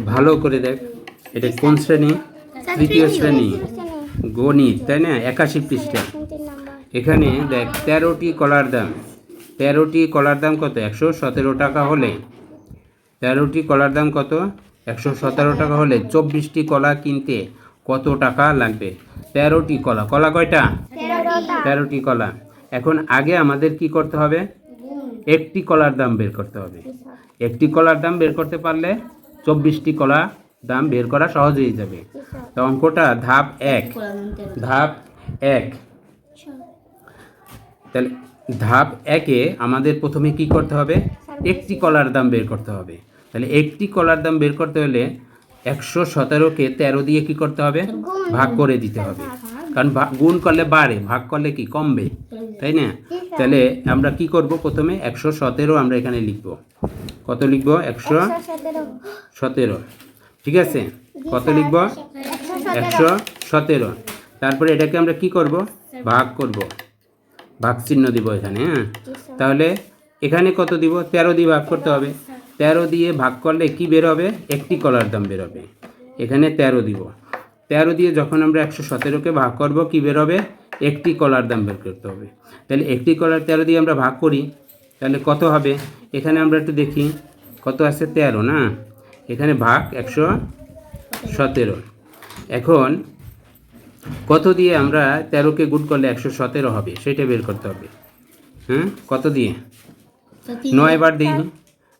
ভালো করে দেখ, এটা কোন শ্রেণি? তৃতীয় শ্রেণি। গণিত, তাই না? একাশি পৃষ্ঠা। এখানে দেখ, তেরোটি কলার দাম। তেরোটি কলার দাম কত? একশো সতেরো টাকা হলে। তেরোটি কলার দাম কত? একশো সতেরো টাকা হলে। চব্বিশটি কলা কিনতে কত টাকা লাগবে? তেরোটি কলা। কলা কয়টা? তেরোটি কলা। এখন আগে আমাদের কি করতে হবে? একটি কলার দাম বের করতে হবে। একটি কলার দাম বের করতে পারলে চব্বিশটি কলা দাম বের করা সহজ হয়ে যাবে। তো অঙ্কটা ধাপ এক। ধাপ এক। তাহলে ধাপ একে আমাদের প্রথমে কি করতে হবে? একটি কলার দাম বের করতে হবে। তাহলে একটি কলার দাম বের করতে হলে একশো সতেরোকে তেরো দিয়ে কি করতে হবে? ভাগ করে দিতে হবে। কারণ ভা- গুণ করলে বাড়ে ভাগ করলে কি কমবে? তাই না? তাহলে আমরা কি করব প্রথমে? একশো সতেরো আমরা এখানে লিখব। কত লিখব? একশো সতেরো। ঠিক আছে? কত লিখব? একশো সতেরো। তারপরে এটাকে আমরা কি করব? ভাগ করব। ভাগ চিহ্ন দিব এখানে হ্যাঁ? তাহলে এখানে কত দিব? তেরো দিয়ে ভাগ করতে হবে। তেরো দিয়ে ভাগ করলে কি বের হবে? একটি কলার দাম বের হবে। এখানে তেরো দিব। তেরো দিয়ে যখন আমরা একশো সতেরোকে ভাগ করব, কি বের হবে? একটি কলার দাম বের করতে হবে। তাহলে একটি কলার তেরো দিয়ে আমরা ভাগ করি। তাহলে কত হবে? এখানে আমরা একটু দেখি। কত আছে? তেরো না? এখানে ভাগ একশো সতেরো। এখন কত দিয়ে আমরা তেরোকে গুণ করলে একশো সতেরো হবে? সেটা বের করতে হবে। হ্যাঁ? কত দিয়ে? নয় বার দেখি।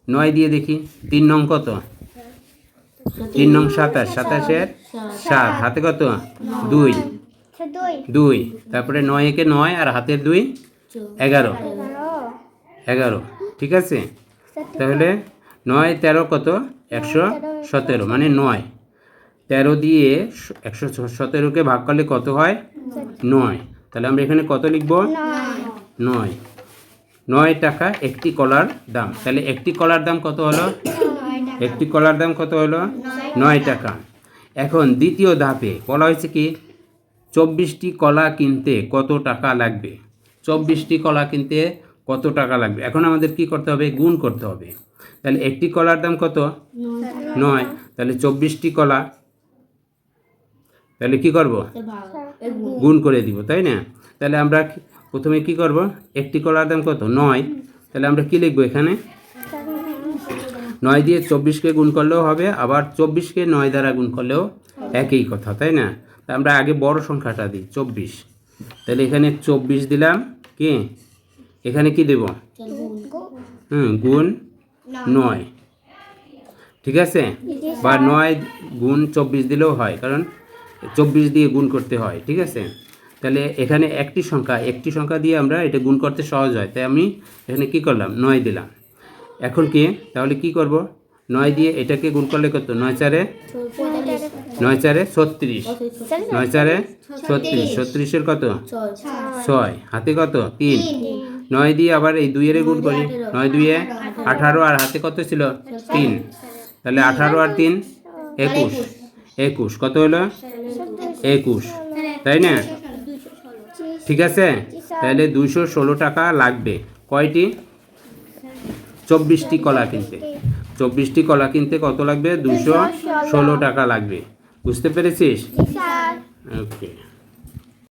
নয় দিয়ে দেখি। তিন নং কত? তিন নং সাতাশ। সাতাশের সাত। হাতে কত? দুই। দুই। তারপরে নয় একে নয় আর হাতের দুই এগারো। এগারো, ঠিক আছে? তাহলে নয় তেরো কত? একশো সতেরো মানে নয়। তেরো দিয়ে একশো সতেরোকে ভাগ করলে কত হয়? নয়। তাহলে আমরা এখানে কত লিখব? নয়। নয় টাকা একটি কলার দাম। তাহলে একটি কলার দাম কত হলো? একটি কলার দাম কত হলো? নয় টাকা। এখন দ্বিতীয় ধাপে বলা হয়েছে কি? চব্বিশটি কলা কিনতে কত টাকা লাগবে? চব্বিশটি কলা কিনতে কত টাকা লাগবে? এখন আমাদের কি করতে হবে? গুণ করতে হবে। তাহলে একটি কলার দাম কত? নয়। তাহলে চব্বিশটি কলা, তাহলে কি করব? গুণ করে দিব, তাই না? তাহলে আমরা প্রথমে কি করব? একটি কলার দাম কত? নয়। তাহলে আমরা কি লিখব এখানে? নয় দিয়ে চব্বিশকে গুণ করলেও হবে, আবার চব্বিশকে নয় দ্বারা গুণ করলেও একই কথা, তাই না? আমরা আগে বড় সংখ্যাটা দিই, চব্বিশ। তাহলে এখানে চব্বিশ দিলাম, কি? এখানে কি দেব? হুম গুণ নয়। ঠিক আছে? বা নয় গুণ চব্বিশ দিলেও হয় কারণ চব্বিশ দিয়ে গুণ করতে হয় ঠিক আছে? তাহলে এখানে একটি সংখ্যা একটি সংখ্যা দিয়ে আমরা এটা গুণ করতে সহজ হয়। তাই আমি এখানে কি করলাম? নয় দিলাম। এখন কি? তাহলে কি করব? নয় দিয়ে এটাকে গুণ করলে কত? নয় চারে? নয় চারে ছত্রিশ। নয় চারে ছত্রিশ। ছত্রিশের কত? ছয়। হাতে কত? তিন। নয় দিয়ে আবার এই দুইয়ের গুণ করি। নয় দুইয়ে আঠারো। আর হাতে কত ছিল? তিন। তাহলে আঠারো আর তিন একুশ। একুশ। কত হলো? একুশ। তাই না? ঠিক আছে? তাহলে দুইশো ষোলো টাকা লাগবে। কয়টি? চব্বিশটি কলা কিনতে। চব্বিশটি কলা কিনতে কত লাগবে? দুশো ষোলো টাকা লাগবে। বুঝতে পেরেছিস? ওকে।